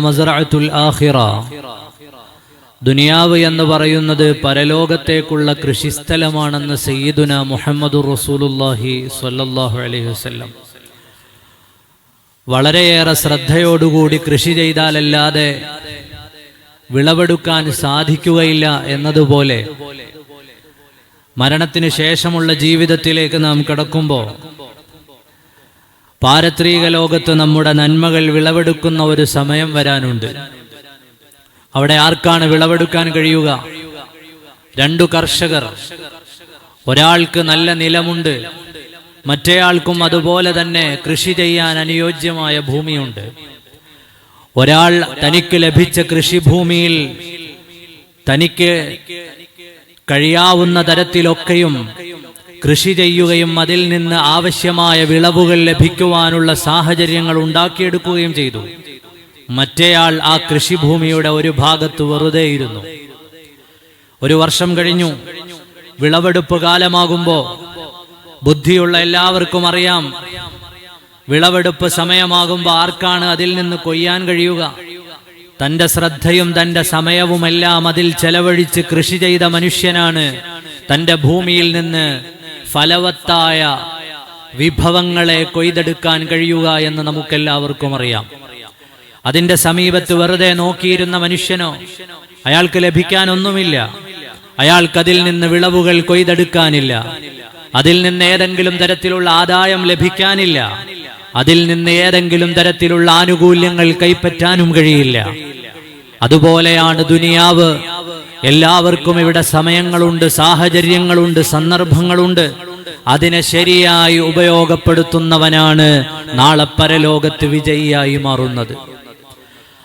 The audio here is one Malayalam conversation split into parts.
മസറഅത്തുൽ ആഹിറ ദുനിയാവ് എന്ന് പറയുന്നത് പരലോകത്തേക്കുള്ള കൃഷിസ്ഥലമാണെന്ന് സയ്യിദുന മുഹമ്മദ് റസൂലുല്ലാഹി സ്വല്ലല്ലാഹു അലൈഹി വസല്ലം. വളരെയേറെ ശ്രദ്ധയോടുകൂടി കൃഷി ചെയ്താലല്ലാതെ വിളവെടുക്കാൻ സാധിക്കുകയില്ല എന്നതുപോലെ മരണത്തിന് ശേഷമുള്ള ജീവിതത്തിലേക്ക് നാം കിടക്കുമ്പോൾ പാരത്രിക ലോകത്ത് നമ്മുടെ നന്മകൾ വിളവെടുക്കുന്ന ഒരു സമയം വരാനുണ്ട്. അവിടെ ആർക്കാണ് വിളവെടുക്കാൻ കഴിയുക? രണ്ടു കർഷകർ. ഒരാൾക്ക് നല്ല നിലമുണ്ട് മറ്റേയാൾക്കും അതുപോലെ തന്നെ കൃഷി ചെയ്യാൻ അനുയോജ്യമായ ഭൂമിയുണ്ട്. ഒരാൾ തനിക്ക് ലഭിച്ച കൃഷിഭൂമിയിൽ തനിക്ക് കഴിയാവുന്ന തരത്തിലൊക്കെയും കൃഷി ചെയ്യുകയും അതിൽ നിന്ന് ആവശ്യമായ വിളവുകൾ ലഭിക്കുവാനുള്ള സാഹചര്യങ്ങൾ ഉണ്ടാക്കിയെടുക്കുകയും ചെയ്തു. മറ്റേയാൾ ആ കൃഷിഭൂമിയുടെ ഒരു ഭാഗത്ത് വെറുതെ ഇരുന്നു ഒരു വർഷം കഴിഞ്ഞു. വിളവെടുപ്പ് കാലമാകുമ്പോ ബുദ്ധിയുള്ള എല്ലാവർക്കും അറിയാം. വിളവെടുപ്പ് സമയമാകുമ്പോൾ ആർക്കാണ് അതിൽ നിന്ന് കൊയ്യാൻ കഴിയുക? തന്റെ ശ്രദ്ധയും തന്റെ സമയവുമെല്ലാം അതിൽ ചെലവഴിച്ച് കൃഷി ചെയ്ത മനുഷ്യനാണ് തന്റെ ഭൂമിയിൽ നിന്ന് ഫലവത്തായ വിഭവങ്ങളെ കൊയ്തെടുക്കാൻ കഴിയുക എന്ന് നമുക്കെല്ലാവർക്കും അറിയാം. അതിന്റെ സമീപത്ത് വെറുതെ നോക്കിയിരുന്ന മനുഷ്യനോ അയാൾക്ക് ലഭിക്കാനൊന്നുമില്ല. അയാൾക്കതിൽ നിന്ന് വിളവുകൾ കൊയ്തെടുക്കാനില്ല. അതിൽ നിന്ന് ഏതെങ്കിലും തരത്തിലുള്ള ആദായം ലഭിക്കാനില്ല. അതിൽ നിന്ന് ഏതെങ്കിലും തരത്തിലുള്ള ആനുകൂല്യങ്ങൾ കൈപ്പറ്റാനും കഴിയില്ല. അതുപോലെയാണ് ദുനിയാവ് എല്ലാവർക്കും ഇവിടെ സമയങ്ങളുണ്ട് സാഹചര്യങ്ങളുണ്ട് സന്ദർഭങ്ങളുണ്ട്. അതിനെ ശരിയായി ഉപയോഗപ്പെടുത്തുന്നവനാണ് നാളെ പരലോകത്ത് വിജയിയായി മാറുന്നത്.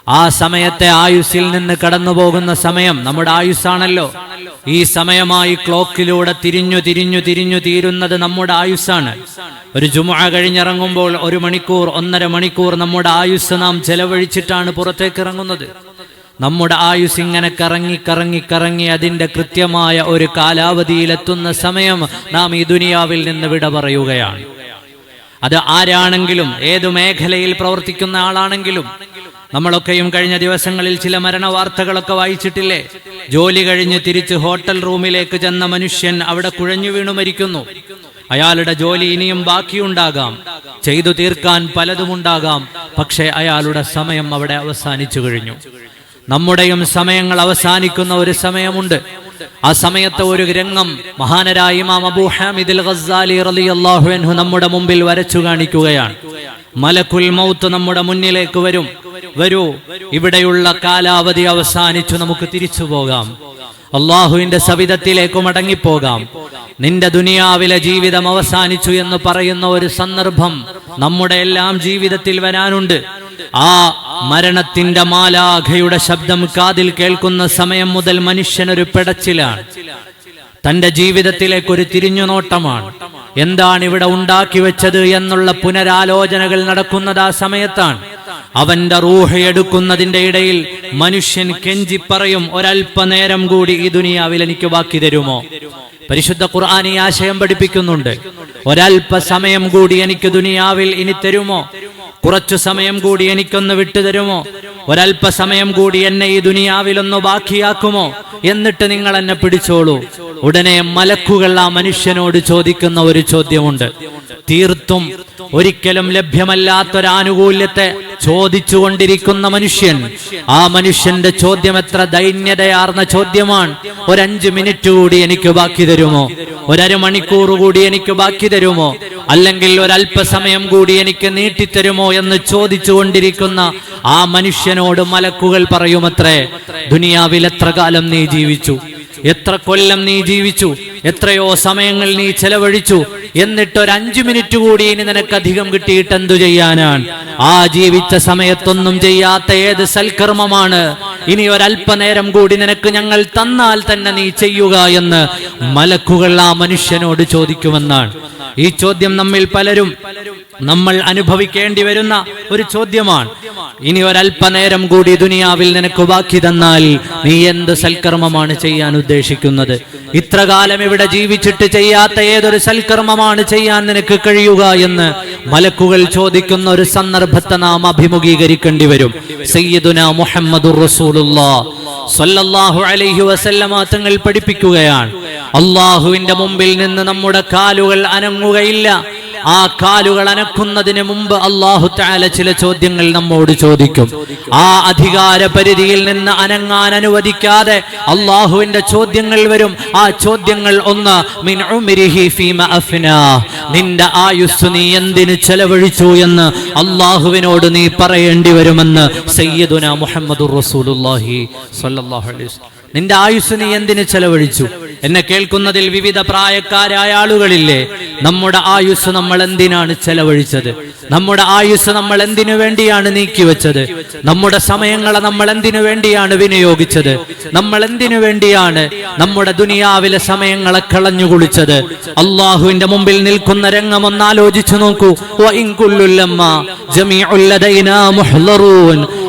ആ സമയത്തെ ആയുസ്സിൽ നിന്ന് കടന്നു പോകുന്ന സമയം നമ്മുടെ ആയുസ്സാണല്ലോ. ഈ സമയമായി ക്ലോക്കിലൂടെ തിരിഞ്ഞു തിരിഞ്ഞു തിരിഞ്ഞു തീരുന്നത് നമ്മുടെ ആയുസ്സാണ്. ഒരു ജുമ കഴിഞ്ഞിറങ്ങുമ്പോൾ ഒരു മണിക്കൂർ ഒന്നര മണിക്കൂർ നമ്മുടെ ആയുസ് നാം ചെലവഴിച്ചിട്ടാണ് പുറത്തേക്ക് ഇറങ്ങുന്നത്. നമ്മുടെ ആയുസ് ഇങ്ങനെ കറങ്ങി കറങ്ങി കറങ്ങി അതിന്റെ കൃത്യമായ ഒരു കാലാവധിയിലെത്തുന്ന സമയം നാം ഈ ദുനിയാവിൽ നിന്ന് വിട പറയുകയാണ്. അത് ആരാണെങ്കിലും ഏതു മേഖലയിൽ പ്രവർത്തിക്കുന്ന ആളാണെങ്കിലും നമ്മളൊക്കെയും കഴിഞ്ഞ ദിവസങ്ങളിൽ ചില മരണ വാർത്തകളൊക്കെ വായിച്ചിട്ടില്ലേ? ജോലി കഴിഞ്ഞ് തിരിച്ച് ഹോട്ടൽ റൂമിലേക്ക് ചെന്ന മനുഷ്യൻ അവിടെ കുഴഞ്ഞു വീണു മരിക്കുന്നു. അയാളുടെ ജോലി ഇനിയും ബാക്കിയുണ്ടാകാം. ചെയ്തു തീർക്കാൻ പലതുമുണ്ടാകാം. പക്ഷേ അയാളുടെ സമയം അവിടെ അവസാനിച്ചു കഴിഞ്ഞു. നമ്മുടെയും സമയങ്ങൾ അവസാനിക്കുന്ന ഒരു സമയമുണ്ട്. ആ സമയത്തെ ഒരു രംഗം മഹാനരായ ഇമാം അബൂ ഹാമിദുൽ ഗസ്സാലി റളിയല്ലാഹു അൻഹു നമ്മുടെ മുമ്പിൽ വരച്ചു കാണിക്കുകയാണ്. മലക്കുൽ മൗത്ത് നമ്മുടെ മുന്നിലേക്ക് വരും. വരൂ ഇവിടെയുള്ള കാലാവധി അവസാനിച്ചു നമുക്ക് തിരിച്ചു പോകാം. അള്ളാഹുവിന്റെ സവിധത്തിലേക്ക് മടങ്ങിപ്പോകാം. നിന്റെ ദുനിയാവിലെ ജീവിതം അവസാനിച്ചു എന്ന് പറയുന്ന ഒരു സന്ദർഭം നമ്മുടെ എല്ലാം ജീവിതത്തിൽ വരാനുണ്ട്. ആ മരണത്തിന്റെ മാലാഖയുടെ ശബ്ദം കാതിൽ കേൾക്കുന്ന സമയം മുതൽ മനുഷ്യനൊരു പിടച്ചിലാണ്. തന്റെ ജീവിതത്തിലേക്ക് ഒരു തിരിഞ്ഞുനോട്ടമാണ് എന്താണ് ഇവിടെ ഉണ്ടാക്കി വെച്ചത് എന്നുള്ള പുനരാലോചനകൾ നടക്കുന്നത് ആ സമയത്താണ്. അവന്റെ റൂഹ എടുക്കുന്നതിന്റെ ഇടയിൽ മനുഷ്യൻ കെഞ്ചി പറയും ഒരല്പനേരം കൂടി ഈ ദുനിയാവിൽ എനിക്ക് ബാക്കി തരുമോ? പരിശുദ്ധ ഖുർആൻ ഈ ആശയം പഠിപ്പിക്കുന്നുണ്ട്. ഒരല്പ സമയം കൂടി എനിക്ക് ദുനിയാവിൽ ഇനി തരുമോ? കുറച്ചു സമയം കൂടി എനിക്കൊന്ന് വിട്ടുതരുമോ? ഒരല്പസമയം കൂടി എന്നെ ഈ ദുനിയാവിലൊന്ന് ബാക്കിയാക്കുമോ? എന്നിട്ട് നിങ്ങൾ എന്നെ പിടിച്ചോളൂ. ഉടനെ മലക്കുകൾ ആ മനുഷ്യനോട് ചോദിക്കുന്ന ഒരു ചോദ്യമുണ്ട്. തീർത്തും ഒരിക്കലും ലഭ്യമല്ലാത്തൊരാനുകൂല്യത്തെ ചോദിച്ചുകൊണ്ടിരിക്കുന്ന മനുഷ്യൻ ആ മനുഷ്യന്റെ ചോദ്യം എത്ര ദൈന്യതയാർന്ന ചോദ്യമാണ്. ഒരഞ്ച് മിനിറ്റ് കൂടി എനിക്ക് ബാക്കി തരുമോ? ഒരമണിക്കൂർ കൂടി എനിക്ക് ബാക്കി തരുമോ? അല്ലെങ്കിൽ ഒരല്പസമയം കൂടി എനിക്ക് നീട്ടിത്തരുമോ എന്ന് ചോദിച്ചുകൊണ്ടിരിക്കുന്ന ആ മനുഷ്യനോട് മലക്കുകൾ പറയുമത്രേ ദുനിയാവിൽ എത്ര കാലം നീ ജീവിച്ചു? എത്ര കൊല്ലം നീ ജീവിച്ചു? എത്രയോ സമയങ്ങൾ നീ ചെലവഴിച്ചു? എന്നിട്ട് ഒരു അഞ്ചു മിനിറ്റ് കൂടി ഇനി നിനക്ക് അധികം കിട്ടിയിട്ട് എന്തു ചെയ്യാനാണ്? ആ ജീവിച്ച സമയത്തൊന്നും ചെയ്യാത്ത ഏത് സൽക്കർമ്മമാണ്? ഇനി ഒരല്പനേരം കൂടി നിനക്ക് ഞങ്ങൾ തന്നാൽ തന്നെ നീ ചെയ്യുക എന്ന് മലക്കുകൾ ആ മനുഷ്യനോട് ചോദിക്കുമെന്നാണ്. ഈ ചോദ്യം നമ്മിൽ പലരും നമ്മൾ അനുഭവിക്കേണ്ടി വരുന്ന ഒരു ചോദ്യമാണ്. ഇനി ഒരല്പനേരം കൂടി ദുനിയാവിൽ നിനക്ക് ബാക്കി തന്നാൽ നീ എന്ത് സൽക്കർമ്മമാണ് ചെയ്യാൻ ഉദ്ദേശിക്കുന്നത്? ഇത്ര കാലം ഇവിടെ ജീവിച്ചിട്ട് ചെയ്യാത്ത ഏതൊരു സൽക്കർമ്മമാണ് ചെയ്യാൻ നിനക്ക് കഴിയുക എന്ന് മലക്കുകൾ ചോദിക്കുന്ന ഒരു സന്ദർഭത്തെ നാം അഭിമുഖീകരിക്കേണ്ടി വരും. സയ്യിദുന സ്വല്ലല്ലാഹു അലൈഹി വസല്ലമ തങ്ങൾ പഠിപ്പിക്കുകയാണ്. അള്ളാഹുവിന്റെ മുമ്പിൽ നിന്ന് നമ്മുടെ കാലുകൾ അനങ്ങുകയില്ല. ആ കാലുകൾ അനക്കുന്നതിന് മുമ്പ് അള്ളാഹു താല ചില ചോദ്യങ്ങൾ നമ്മോട് ചോദിക്കും. ആ അധികാര പരിധിയിൽ നിന്ന് അനങ്ങാൻ അനുവദിക്കാതെ അള്ളാഹുവിന്റെ ചോദ്യങ്ങൾ വരും. ആ ചോദ്യങ്ങൾ ഒന്ന് മിൻ. നിന്റെ ആയുസ് നീ എന്തിനു ചെലവഴിച്ചു എന്ന് അള്ളാഹുവിനോട് നീ പറയേണ്ടി വരുമെന്ന് സയ്യിദുന മുഹമ്മദ് അലൈഹി നിന്റെ ആയുസ് നീ എന്തിനു ചെലവഴിച്ചു? എന്നെ കേൾക്കുന്നതിൽ വിവിധ പ്രായക്കാരായ ആളുകളില്ലേ? നമ്മുടെ ആയുസ് നമ്മൾ എന്തിനാണ് ചെലവഴിച്ചത്? നമ്മുടെ ആയുസ് നമ്മൾ എന്തിനു വേണ്ടിയാണ് നീക്കിവെച്ചത്? നമ്മുടെ സമയങ്ങളെ നമ്മൾ എന്തിനു വേണ്ടിയാണ് വിനിയോഗിച്ചത്? നമ്മൾ എന്തിനു വേണ്ടിയാണ് നമ്മുടെ ദുനിയാവിലെ സമയങ്ങളെ കളഞ്ഞു കുളിച്ചത്? അള്ളാഹുവിന്റെ മുമ്പിൽ നിൽക്കുന്ന രംഗം ഒന്ന് ആലോചിച്ചു നോക്കൂ.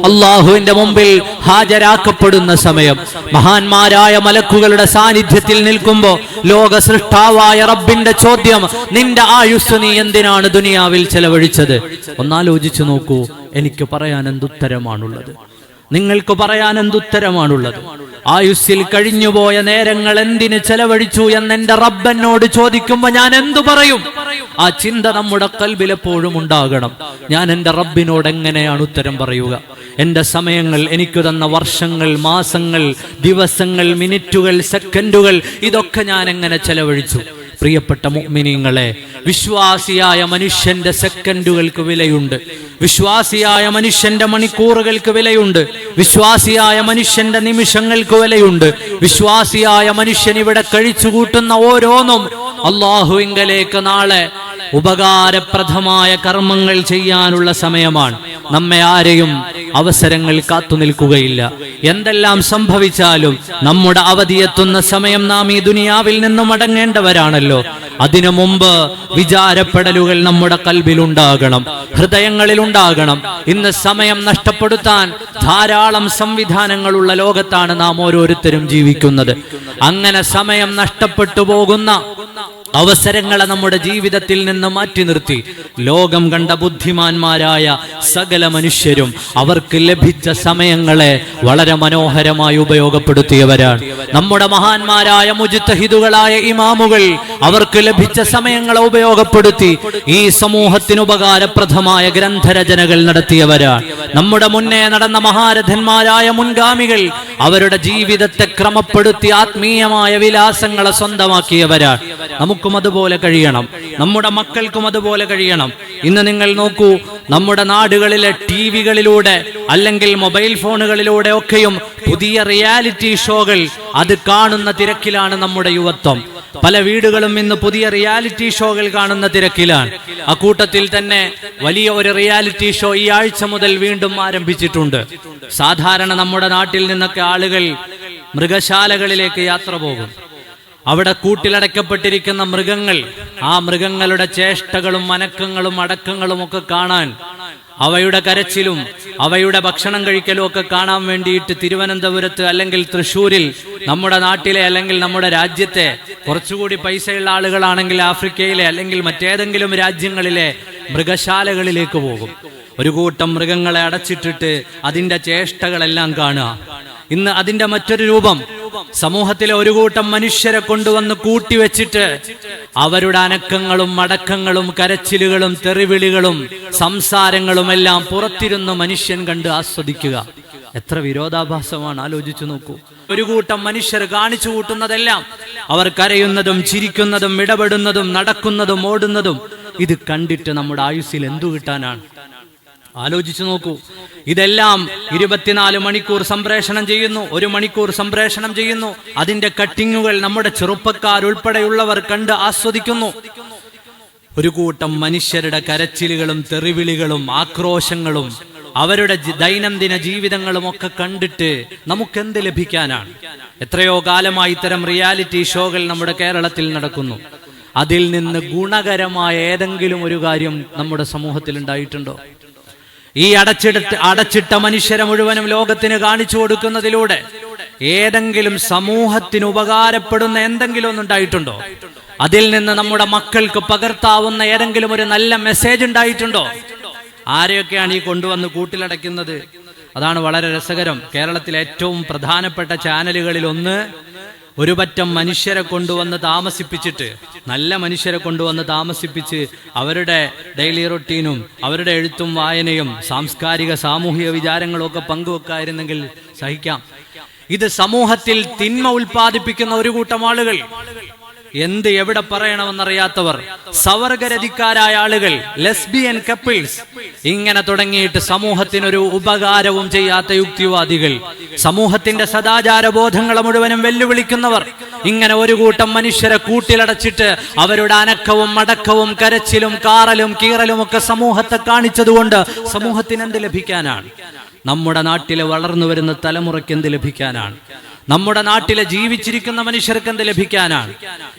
അള്ളാഹുവിന്റെ മുമ്പിൽ ഹാജരാക്കപ്പെടുന്ന സമയം. മഹാന്മാരായ മലക്കുകളുടെ സാന്നിധ്യത്തിൽ നിൽക്കുമ്പോ ലോക സൃഷ്ടാവായ റബ്ബിന്റെ ചോദ്യം നിന്റെ ആയുസ് നീ എന്തിനാണ് ദുനിയാവിൽ ചെലവഴിച്ചത്? ഒന്നാലോചിച്ചു നോക്കൂ എനിക്ക് പറയാൻ എന്തുത്തരമാണുള്ളത്? നിങ്ങൾക്ക് പറയാൻ എന്തുത്തരമാണുള്ളത്? ആയുസ്സിൽ കഴിഞ്ഞുപോയ നേരങ്ങൾ എന്തിന് ചെലവഴിച്ചു എന്ന് എന്റെ റബ്ബനോട് ചോദിക്കുമ്പോ ഞാൻ എന്തു പറയും? ആ ചിന്ത നമ്മുടെ കൽബിൽ എപ്പോഴും ഉണ്ടാകണം. ഞാൻ എന്റെ റബ്ബിനോട് എങ്ങനെയാണ് ഉത്തരം പറയുക? എന്റെ സമയങ്ങൾ എനിക്ക് തന്ന വർഷങ്ങൾ മാസങ്ങൾ ദിവസങ്ങൾ മിനിറ്റുകൾ സെക്കൻഡുകൾ ഇതൊക്കെ ഞാൻ എങ്ങനെ ചെലവഴിച്ചു? പ്രിയപ്പെട്ട മുഗ്മിനിങ്ങളെ വിശ്വാസിയായ മനുഷ്യന്റെ സെക്കൻഡുകൾക്ക് വിലയുണ്ട്. വിശ്വാസിയായ മനുഷ്യന്റെ മണിക്കൂറുകൾക്ക് വിലയുണ്ട്. വിശ്വാസിയായ മനുഷ്യന്റെ നിമിഷങ്ങൾക്ക് വിലയുണ്ട്. വിശ്വാസിയായ മനുഷ്യൻ ഇവിടെ കഴിച്ചു കൂട്ടുന്ന ഓരോന്നും അള്ളാഹുവിങ്കലേക്ക് നാളെ ഉപകാരപ്രദമായ കർമ്മങ്ങൾ ചെയ്യാനുള്ള സമയമാണ്. നമ്മെ ആരെയും അവസരങ്ങൾ കാത്തു നിൽക്കുകയില്ല. എന്തെല്ലാം സംഭവിച്ചാലും നമ്മുടെ അവധിയെത്തുന്ന സമയം നാം ഈ ദുനിയാവിൽ നിന്നും മടങ്ങേണ്ടവരാണല്ലോ. അതിനു മുമ്പ് വിചാരപ്പെടലുകൾ നമ്മുടെ കൽബിലുണ്ടാകണം ഹൃദയങ്ങളിൽ ഉണ്ടാകണം ഇന്ന് സമയം നഷ്ടപ്പെടുത്താൻ ധാരാളം സംവിധാനങ്ങളുള്ള ലോകത്താണ് നാം ഓരോരുത്തരും ജീവിക്കുന്നത്. അങ്ങനെ സമയം നഷ്ടപ്പെട്ടു പോകുന്ന അവസരങ്ങളെ നമ്മുടെ ജീവിതത്തിൽ നിന്ന് മാറ്റി നിർത്തി. ലോകം കണ്ട ബുദ്ധിമാന്മാരായ സകല മനുഷ്യരും അവർക്ക് ലഭിച്ച സമയങ്ങളെ വളരെ മനോഹരമായി ഉപയോഗപ്പെടുത്തിയവരാണ്. നമ്മുടെ മഹാന്മാരായ മുജിത്തഹിദുകളായ ഇമാമുകൾ അവർക്ക് ലഭിച്ച സമയങ്ങളെ ഉപയോഗപ്പെടുത്തി ഈ സമൂഹത്തിന് ഉപകാരപ്രദമായ ഗ്രന്ഥരചനകൾ നടത്തിയവരാണ്. നമ്മുടെ മുന്നേ നടന്ന മഹാരഥന്മാരായ മുൻഗാമികൾ അവരുടെ ജീവിതത്തെ ക്രമപ്പെടുത്തി ആത്മീയമായ വിലാസങ്ങളെ സ്വന്തമാക്കിയവരാണ്. നമുക്കും അതുപോലെ കഴിയണം. നമ്മുടെ മക്കൾക്കും അതുപോലെ കഴിയണം. ഇന്ന് നിങ്ങൾ നോക്കൂ നമ്മുടെ നാടുകളിലെ ടി വികളിലൂടെ അല്ലെങ്കിൽ മൊബൈൽ ഫോണുകളിലൂടെ ഒക്കെയും പുതിയ റിയാലിറ്റി ഷോകൾ അത് കാണുന്ന തിരക്കിലാണ് നമ്മുടെ യുവത്വം. പല വീടുകളും ഇന്ന് പുതിയ റിയാലിറ്റി ഷോകൾ കാണുന്ന തിരക്കിലാണ്. അക്കൂട്ടത്തിൽ തന്നെ വലിയ ഒരു റിയാലിറ്റി ഷോ ഈ ആഴ്ച മുതൽ വീണ്ടും ആരംഭിച്ചിട്ടുണ്ട്. സാധാരണ നമ്മുടെ നാട്ടിൽ നിന്നൊക്കെ ആളുകൾ മൃഗശാലകളിലേക്ക് യാത്ര പോകും. അവിടെ കൂട്ടിലടക്കപ്പെട്ടിരിക്കുന്ന മൃഗങ്ങൾ ആ മൃഗങ്ങളുടെ ചേഷ്ടകളും അനക്കങ്ങളും അടക്കങ്ങളും ഒക്കെ കാണാൻ അവയുടെ കരച്ചിലും അവയുടെ ഭക്ഷണം കഴിക്കലും ഒക്കെ കാണാൻ വേണ്ടിയിട്ട് തിരുവനന്തപുരത്ത് അല്ലെങ്കിൽ തൃശ്ശൂരിൽ നമ്മുടെ നാട്ടിലെ അല്ലെങ്കിൽ നമ്മുടെ രാജ്യത്തെ കുറച്ചുകൂടി പൈസയുള്ള ആളുകളാണെങ്കിൽ ആഫ്രിക്കയിലെ അല്ലെങ്കിൽ മറ്റേതെങ്കിലും രാജ്യങ്ങളിലെ മൃഗശാലകളിലേക്ക് പോകും. ഒരു കൂട്ടം മൃഗങ്ങളെ അടച്ചിട്ടിട്ട് അതിന്റെ ചേഷ്ടകളെല്ലാം കാണുക. ഇന്ന് അതിന്റെ മറ്റൊരു രൂപം സമൂഹത്തിലെ ഒരു കൂട്ടം മനുഷ്യരെ കൊണ്ടുവന്ന് കൂട്ടിവെച്ചിട്ട് അവരുടെ അനക്കങ്ങളും മടക്കങ്ങളും കരച്ചിലുകളും തെറിവിളികളും സംസാരങ്ങളും എല്ലാം പുറത്തിരുന്ന് മനുഷ്യൻ കണ്ട് ആസ്വദിക്കുക. എത്ര വിരോധാഭാസമാണ് ആലോചിച്ചു നോക്കൂ. ഒരു കൂട്ടം മനുഷ്യർ കാണിച്ചു കൂട്ടുന്നതെല്ലാം അവർ കരയുന്നതും ചിരിക്കുന്നതും ഇടപെടുന്നതും നടക്കുന്നതും ഓടുന്നതും ഇത് കണ്ടിട്ട് നമ്മുടെ ആയുസ്സിൽ എന്തു കിട്ടാനാണ്? ആലോചിച്ചു നോക്കൂ. ഇതെല്ലാം ഇരുപത്തിനാല് മണിക്കൂർ സംപ്രേഷണം ചെയ്യുന്നു. ഒരു മണിക്കൂർ സംപ്രേഷണം ചെയ്യുന്നു. അതിന്റെ കട്ടിങ്ങുകൾ നമ്മുടെ ചെറുപ്പക്കാർ ഉൾപ്പെടെയുള്ളവർ കണ്ട് ആസ്വദിക്കുന്നു. ഒരു കൂട്ടം മനുഷ്യരുടെ കരച്ചിലുകളും തെറിവിളികളും ആക്രോശങ്ങളും അവരുടെ ദൈനംദിന ജീവിതങ്ങളും ഒക്കെ കണ്ടിട്ട് നമുക്കെന്ത് ലഭിക്കാനാണ്? എത്രയോ കാലമായി ഇത്തരം റിയാലിറ്റി ഷോകൾ നമ്മുടെ കേരളത്തിൽ നടക്കുന്നു. അതിൽ നിന്ന് ഗുണകരമായ ഏതെങ്കിലും ഒരു കാര്യം നമ്മുടെ സമൂഹത്തിൽ ഉണ്ടായിട്ടുണ്ടോ? ഈ അടച്ചിട അടച്ചിട്ട മനുഷ്യരെ മുഴുവനും ലോകത്തിന് കാണിച്ചു കൊടുക്കുന്നതിലൂടെ ഏതെങ്കിലും സമൂഹത്തിന് ഉപകാരപ്പെടുന്ന എന്തെങ്കിലും ഒന്നുണ്ടായിട്ടുണ്ടോ? അതിൽ നിന്ന് നമ്മുടെ മക്കൾക്ക് പകർത്താവുന്ന ഏതെങ്കിലും ഒരു നല്ല മെസ്സേജ് ഉണ്ടായിട്ടുണ്ടോ? ആരെയൊക്കെയാണ് ഈ കൊണ്ടുവന്ന് കൂട്ടിലടയ്ക്കുന്നത്? അതാണ് വളരെ രസകരം. കേരളത്തിലെ ഏറ്റവും പ്രധാനപ്പെട്ട ചാനലുകളിൽ ഒന്ന് ഒരു പറ്റം മനുഷ്യരെ കൊണ്ടുവന്ന് താമസിപ്പിച്ചിട്ട് നല്ല മനുഷ്യരെ കൊണ്ടുവന്ന് താമസിപ്പിച്ച് അവരുടെ ഡെയിലി റൊട്ടീനും അവരുടെ എഴുത്തും വായനയും സാംസ്കാരിക സാമൂഹിക വിചാരങ്ങളും ഒക്കെ പങ്കുവെക്കായിരുന്നെങ്കിൽ സഹിക്കാം. ഇത് സമൂഹത്തിൽ തിന്മ ഉൽപ്പാദിപ്പിക്കുന്ന ഒരു കൂട്ടം ആളുകൾ. എന്ത് എവിടെ പറയണമെന്നറിയാത്തവർ സവർഗരതിക്കാരായ ആളുകൾ ലെസ്ബിയൻ കപ്പിൾസ് ഇങ്ങനെ തുടങ്ങിയിട്ട് സമൂഹത്തിനൊരു ഉപകാരവും ചെയ്യാത്ത യുക്തിവാദികൾ സമൂഹത്തിന്റെ സദാചാര ബോധങ്ങളെ മുഴുവനും വെല്ലുവിളിക്കുന്നവർ. ഇങ്ങനെ ഒരു കൂട്ടം മനുഷ്യരെ കൂട്ടിലടച്ചിട്ട് അവരുടെ അനക്കവും മടക്കവും കരച്ചിലും കാറലും കീറലും ഒക്കെ സമൂഹത്തെ കാണിച്ചതുകൊണ്ട് സമൂഹത്തിന് എന്ത് ലഭിക്കാനാണ്? നമ്മുടെ നാട്ടിലെ വളർന്നു വരുന്ന തലമുറയ്ക്ക് എന്ത് ലഭിക്കാനാണ്? നമ്മുടെ നാട്ടിലെ ജീവിച്ചിരിക്കുന്ന മനുഷ്യർക്ക് എന്ത് ലഭിക്കാനാണ്?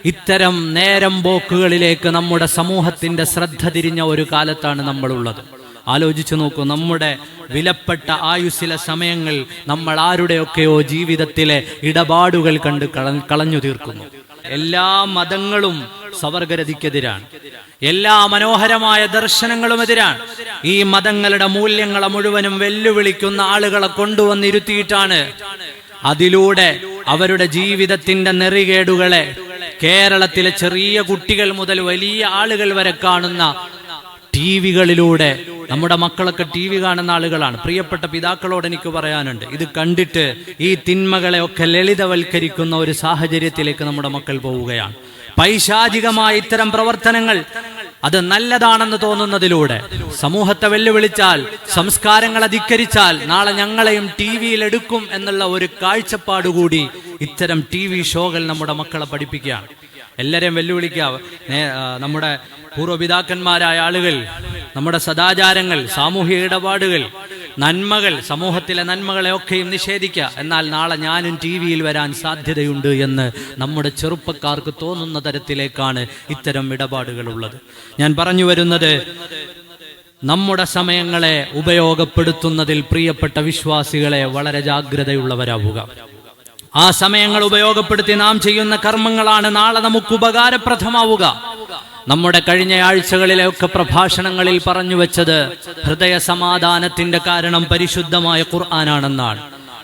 ഇത്തരം നേരം പോക്കുകളിലേക്ക് നമ്മുടെ സമൂഹത്തിന്റെ ശ്രദ്ധ തിരിഞ്ഞ ഒരു കാലത്താണ് നമ്മളുള്ളത്. ആലോചിച്ചു നോക്കൂ നമ്മുടെ വിലപ്പെട്ട ആയുസ്സിലെ സമയങ്ങൾ നമ്മൾ ആരുടെയൊക്കെയോ ജീവിതത്തിലെ ഇടപാടുകൾ കണ്ട് കള- കളഞ്ഞു തീർക്കുന്നു. എല്ലാ മതങ്ങളും സവർഗരതിക്കെതിരാണ്. എല്ലാ മനോഹരമായ ദർശനങ്ങളും എതിരാണ്. ഈ മതങ്ങളുടെ മൂല്യങ്ങളെ മുഴുവനും വെല്ലുവിളിക്കുന്ന ആളുകളെ കൊണ്ടുവന്നിരുത്തിയിട്ടാണ് അതിലൂടെ അവരുടെ ജീവിതത്തിന്റെ നെറികേടുകളെ കേരളത്തിലെ ചെറിയ കുട്ടികൾ മുതൽ വലിയ ആളുകൾ വരെ കാണുന്ന ടി വികളിലൂടെ നമ്മുടെ മക്കളൊക്കെ ടി വി കാണുന്ന ആളുകളാണ്. പ്രിയപ്പെട്ട പിതാക്കളോട് എനിക്ക് പറയാനുണ്ട്. ഇത് കണ്ടിട്ട് ഈ തിന്മകളെ ഒക്കെ ലളിതവൽക്കരിക്കുന്ന ഒരു സാഹചര്യത്തിലേക്ക് നമ്മുടെ മക്കൾ പോവുകയാണ്. പൈശാചികമായ ഇത്തരം പ്രവർത്തനങ്ങൾ അത് നല്ലതാണെന്ന് തോന്നുന്നതിലൂടെ. സമൂഹത്തെ വെല്ലുവിളിച്ചാൽ സംസ്കാരങ്ങൾ അധികരിച്ചാൽ നാളെ ഞങ്ങളെയും ടി വിയിൽ എടുക്കും എന്നുള്ള ഒരു കാഴ്ചപ്പാടുകൂടി ഇത്തരം ടി വി ഷോകൾ നമ്മുടെ മക്കളെ പഠിപ്പിക്കുകയാണ്. എല്ലാരെയും വെല്ലുവിളിക്കുക നമ്മുടെ പൂർവപിതാക്കന്മാരായ ആളുകൾ നമ്മുടെ സദാചാരങ്ങൾ സാമൂഹിക ഇടപാടുകൾ നന്മകൾ സമൂഹത്തിലെ നന്മകളെ ഒക്കെയും നിഷേധിക്കുക. എന്നാൽ നാളെ ഞാനും ടി വിയിൽ വരാൻ സാധ്യതയുണ്ട് എന്ന് നമ്മുടെ ചെറുപ്പക്കാർക്ക് തോന്നുന്ന തരത്തിലേക്കാണ് ഇത്തരം ഇടപാടുകൾ ഉള്ളത് ഞാൻ പറഞ്ഞു വരുന്നത് നമ്മുടെ സമയങ്ങളെ ഉപയോഗപ്പെടുത്തുന്നതിൽ പ്രിയപ്പെട്ട വിശ്വാസികളെ വളരെ ജാഗ്രതയുള്ളവരാവുക. ആ സമയങ്ങൾ ഉപയോഗപ്പെടുത്തി നാം ചെയ്യുന്ന കർമ്മങ്ങളാണ് നാളെ നമുക്ക് ഉപകാരപ്രദമാവുക. നമ്മുടെ കഴിഞ്ഞ ആഴ്ചകളിലെയൊക്കെ പ്രഭാഷണങ്ങളിൽ പറഞ്ഞു വെച്ചത് ഹൃദയ സമാധാനത്തിന്റെ കാരണം പരിശുദ്ധമായ ഖുർആനാണെന്നാണ്.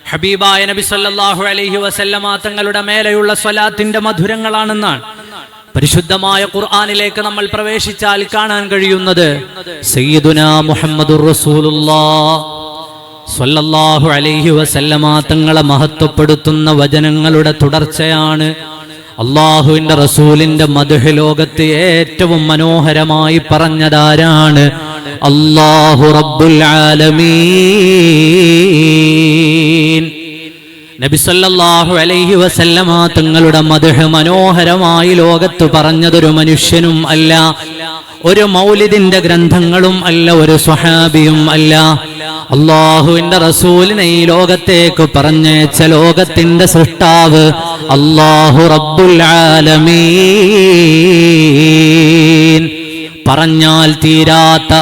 ഹബീബായ നബി സല്ലാഹു അലൈഹി വസല്ലമ തങ്ങളുടെ മേലെയുള്ള സ്വലാത്തിന്റെ മധുരങ്ങളാണെന്നാണ്. പരിശുദ്ധമായ ഖുർആാനിലേക്ക് നമ്മൾ പ്രവേശിച്ചാൽ കാണാൻ കഴിയുന്നത് സയ്യിദുന മുഹമ്മദുർ റസൂലുള്ളാഹ് സ്വല്ലല്ലാഹു അലൈഹി വസല്ലമ തങ്ങളെ മഹത്വപ്പെടുത്തുന്ന വചനങ്ങളുടെ തുടർച്ചയാണ്. അള്ളാഹുവിന്റെ റസൂലിന്റെ മധുഹ ലോകത്ത് ഏറ്റവും മനോഹരമായി പറഞ്ഞതാരാണ്? അള്ളാഹു റബ്ബുൽ ആലമീൻ. നബി സല്ലല്ലാഹു അലൈഹി വസല്ലമ തങ്ങളുടെ മധുഹ മനോഹരമായി ലോകത്ത് പറഞ്ഞതൊരു മനുഷ്യനും അല്ല. ഒരു മൗലിദിന്റെ ഗ്രന്ഥങ്ങളും അല്ല ഒരു സ്വഹാബിയും അല്ല. അള്ളാഹുവിന്റെ റസൂലിനെ ഈ ലോകത്തേക്ക് പറഞ്ഞേച്ച ലോകത്തിന്റെ സൃഷ്ടാവ് അള്ളാഹു റബ്ബുൽ ആലമീൻ. പറഞ്ഞാൽ തീരാത്ത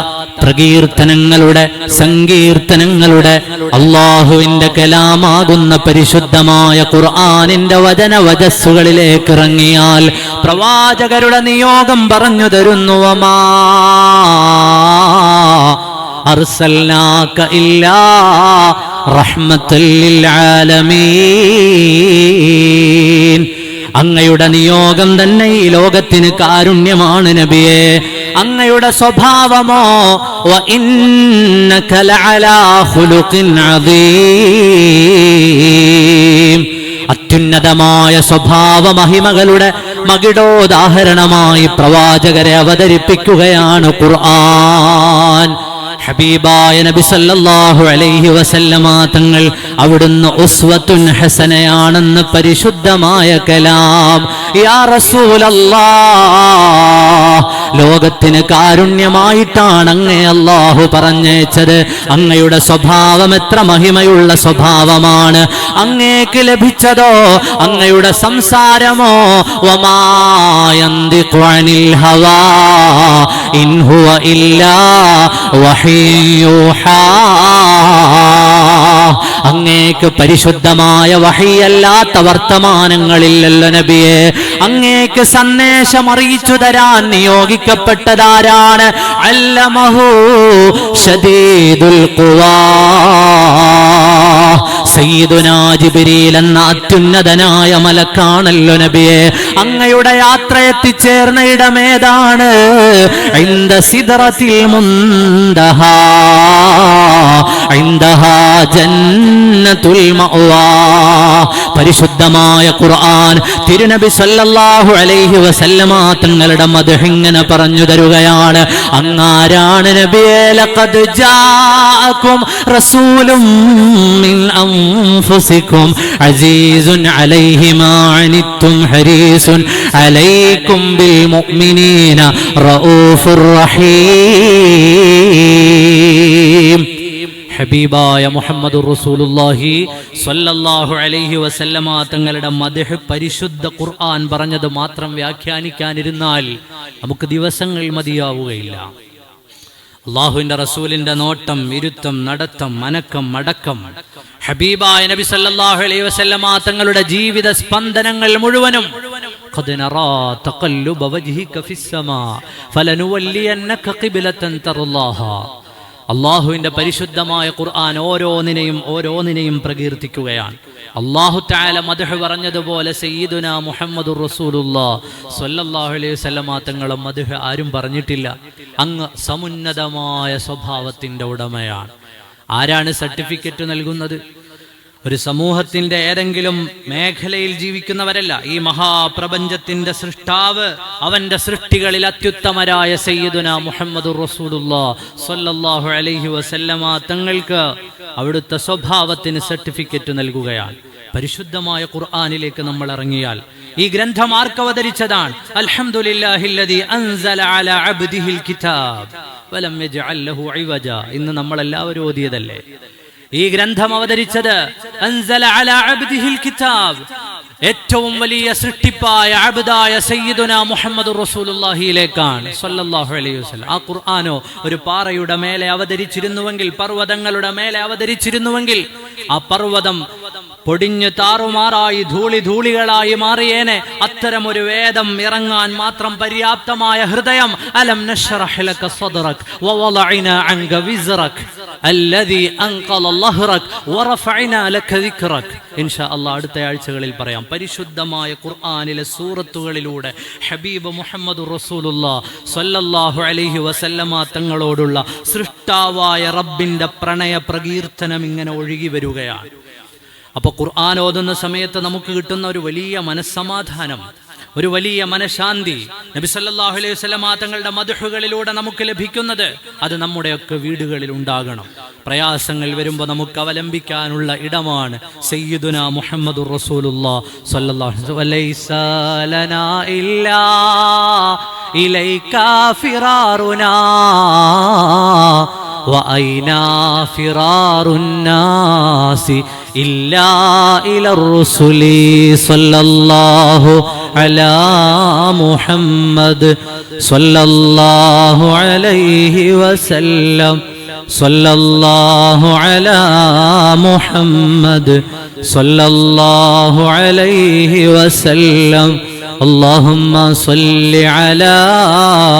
പ്രകീർത്തനങ്ങളുടെ സങ്കീർത്തനങ്ങളുടെ അള്ളാഹുവിന്റെ കലാമാകുന്ന പരിശുദ്ധമായ ഖുർആാനിന്റെ വചന വചസ്സുകളിലേക്ക് ഇറങ്ങിയാൽ പ്രവാചകരുടെ നിയോഗം പറഞ്ഞു തരുന്നു. വമാ അർസൽനാക ഇല്ലാ ആലമീൻ. അങ്ങയുടെ നിയോഗം തന്നെ ഈ ലോകത്തിന് കാരുണ്യമാണ് നബിയെ. അങ്ങയുടെ സ്വഭാവമോ അത്യുന്നതമായ സ്വഭാവ മഹിമകളുടെ മകിടോദാഹരണമായി പ്രവാചകരെ അവതരിപ്പിക്കുകയാണ് ഖുർആൻ. ഹബീബായ നബി സല്ലല്ലാഹു അലൈഹി വസല്ലമ തങ്ങൾ അവിടുന്ന് ഉസ്വത്തുൻ ഹസനയാണെന്ന് പരിശുദ്ധമായ കലാം. യാ റസൂലല്ലാഹ് ലോകത്തിന് കാരുണ്യമായിട്ടാണ് അങ്ങേ അള്ളാഹു പറഞ്ഞേച്ചത്. അങ്ങയുടെ സ്വഭാവം എത്ര മഹിമയുള്ള സ്വഭാവമാണ്. അങ്ങേക്ക് ലഭിച്ചതോ അങ്ങയുടെ സംസാരമോ? വമായന്തിഖു അനിൽ ഹവാ ഇൻ ഹുവ ഇല്ലാ അങ്ങേക്ക് പരിശുദ്ധമായ വഹിയല്ലാത്ത വർത്തമാനങ്ങളില്ലല്ലോ നബിയെ. അങ്ങേക്ക് സന്ദേശം അറിയിച്ചു തരാൻ നിയോഗിക്കപ്പെട്ടതാരാണ്? അല്ലമഹു ഷദീദുൽ എന്ന അത്യുന്നതനായ മലക്കാണല്ലോ നബിയെ. അങ്ങയുടെ യാത്ര എത്തിച്ചേർന്ന ഇടമേതാണ് ജന്നതുൽ മുന്തഹ. മഅവാ. പരിശുദ്ധമായ ഖുർആൻ തിരുനബി സല്ലല്ലാഹു അലൈഹി വസല്ലമ തങ്ങളുടെ മധുഹിങ്ങനെ പറഞ്ഞു തരുകയാണ്. അങ്ങാരാണ് നബിയെ? ലഖദ് ജാഅകും റസൂലും മിൻ അൻഫുസികും അസീസുൻ അലൈഹി മാ അനിത്തും ഹരീസുൻ അലൈക്കും ബിൽ മുഅ്മിനീന റഊഫുർ റഹീം. ഹബീബായ മുഹമ്മദ് റസൂലുല്ലാഹി സ്വല്ലല്ലാഹു അലൈഹി വസല്ലമ തങ്ങളുടെ മദ്ഹ് പരിശുദ്ധ ഖുർആൻ പറഞ്ഞത് മാത്രം വ്യാഖ്യാനിക്കാനിരുന്നാൽ നമുക്ക് ദിവസങ്ങൾ മതിയാവുകയില്ല അള്ളാഹുവിന്റെ റസൂലിന്റെ നോട്ടം ഇരുത്തം നടത്തം മനക്കം മടക്കം ഹബീബായ നബി സല്ലല്ലാഹു അലൈഹി വസല്ലമ തങ്ങളുടെ ജീവിത സ്പന്ദനങ്ങൾ മുഴുവനും قد نرى تقلب وجهك في السماء فلنولينك قبلة ترضاها അള്ളാഹുവിന്റെ പരിശുദ്ധമായ ഖുർആൻ ഓരോന്നിനെയും ഓരോന്നിനെയും പ്രകീർത്തിക്കുകയാണ്. അള്ളാഹു താല മധുഹ് പറഞ്ഞതുപോലെ സയ്യിദുന മുഹമ്മദ് റസൂലുല്ലാ സ്വല്ലല്ലാഹു അലൈഹി മധുഹ് ആരും പറഞ്ഞിട്ടില്ല. അങ്ങ് സമുന്നതമായ സ്വഭാവത്തിന്റെ ഉടമയാണ്. ആരാണ് സർട്ടിഫിക്കറ്റ് നൽകുന്നത്? ഒരു സമൂഹത്തിന്റെ ഏതെങ്കിലും മേഖലയിൽ ജീവിക്കുന്നവരല്ല ഈ മഹാപ്രപഞ്ചത്തിന്റെ സൃഷ്ടാവ് അവന്റെ സൃഷ്ടികളിൽ അത്യുത്തമരായ സയ്യിദുന മുഹമ്മദ് റസൂലുല്ലാ സ്വല്ലല്ലാഹു അലൈഹി വസല്ലമ തങ്ങൾക്ക് അവിടുത്തെ സ്വഭാവത്തിന് സർട്ടിഫിക്കറ്റ് നൽകുകയാണ്. പരിശുദ്ധമായ ഖുർആാനിലേക്ക് നമ്മൾ ഇറങ്ങിയാൽ ഈ ഗ്രന്ഥം ആർക്ക് അവതരിച്ചതാണ്? അൽഹംദുലില്ലാഹില്ലദി അൻസല അലാ അബ്ദിഹിൽ കിതാബ് ഇന്ന് നമ്മളെല്ലാവരും ഓതിയതല്ലേ? ഈ ഗ്രന്ഥം അവതരിച്ചത് ഏറ്റവും വലിയ സൃഷ്ടിപ്പായ അബ്ദായ സയ്യിദുന മുഹമ്മദ് റസൂലുള്ളാഹിയിലേക്കാണ്. സല്ലല്ലാഹു അലൈഹി വസല്ലം. ആ ഖുർആനോ ഒരു പാറയുടെ മേലെ അവതരിച്ചിരുന്നുവെങ്കിൽ പർവതങ്ങളുടെ മേലെ അവതരിച്ചിരുന്നുവെങ്കിൽ ആ പർവതം പൊടിഞ്ഞു താറുമാറായി ധൂളി ധൂളികളായി മാറിയേനെ. അത്തരം ഒരു വേദം ഇറങ്ങാൻ മാത്രം പര്യാപ്തമായ ഹൃദയം. അലം നശ്റഹ് ലക സദ്റക് വവളഅന അൻക വിസ്റക്. അല്ലദി അൻഖല ലഹ്റക് വറഫഅന ലക ദിക്റക്. ഇൻഷാ അല്ലാഹ് അടുത്ത ആഴ്ചകളിൽ പറയാം. പരിശുദ്ധമായ ഖുർആനിലെ സൂറത്തുകളിലൂടെ ഹബീബ് മുഹമ്മദ് റസൂലുള്ളാ സല്ലല്ലാഹു അലൈഹി വസല്ലമ തങ്ങളോടുള്ള സൃഷ്ടാവായ റബ്ബിന്റെ പ്രണയ പ്രകീർത്തനം ഇങ്ങനെ ഒഴുകി വരികയാണ്. അപ്പൊ ഖുർആൻ ഓതുന്ന സമയത്ത് നമുക്ക് കിട്ടുന്ന ഒരു വലിയ മനസ്സമാധാനം ഒരു വലിയ മനഃശാന്തി. നബിസല്ലാഹു അലൈഹി വസല്ലമ തങ്ങളുടെ മധുഹുകളിലൂടെ നമുക്ക് ലഭിക്കുന്നത് അത് നമ്മുടെയൊക്കെ വീടുകളിൽ ഉണ്ടാകണം. പ്രയാസങ്ങൾ വരുമ്പോൾ നമുക്ക് അവലംബിക്കാനുള്ള ഇടമാണ് സയ്യിദുന മുഹമ്മദ് ഇല്ലാ ഇലൈക ഫിറാറുനാ. وأينا فرار الناس إلا إلى الرسل صلى الله على محمد صلى الله عليه وسلم صلى الله على محمد صلى الله عليه وسلم اللهم صل على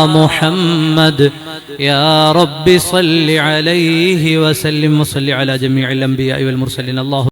محمد يا رب صل عليه وسلم وصل على جميع الأنبياء والمرسلين. الله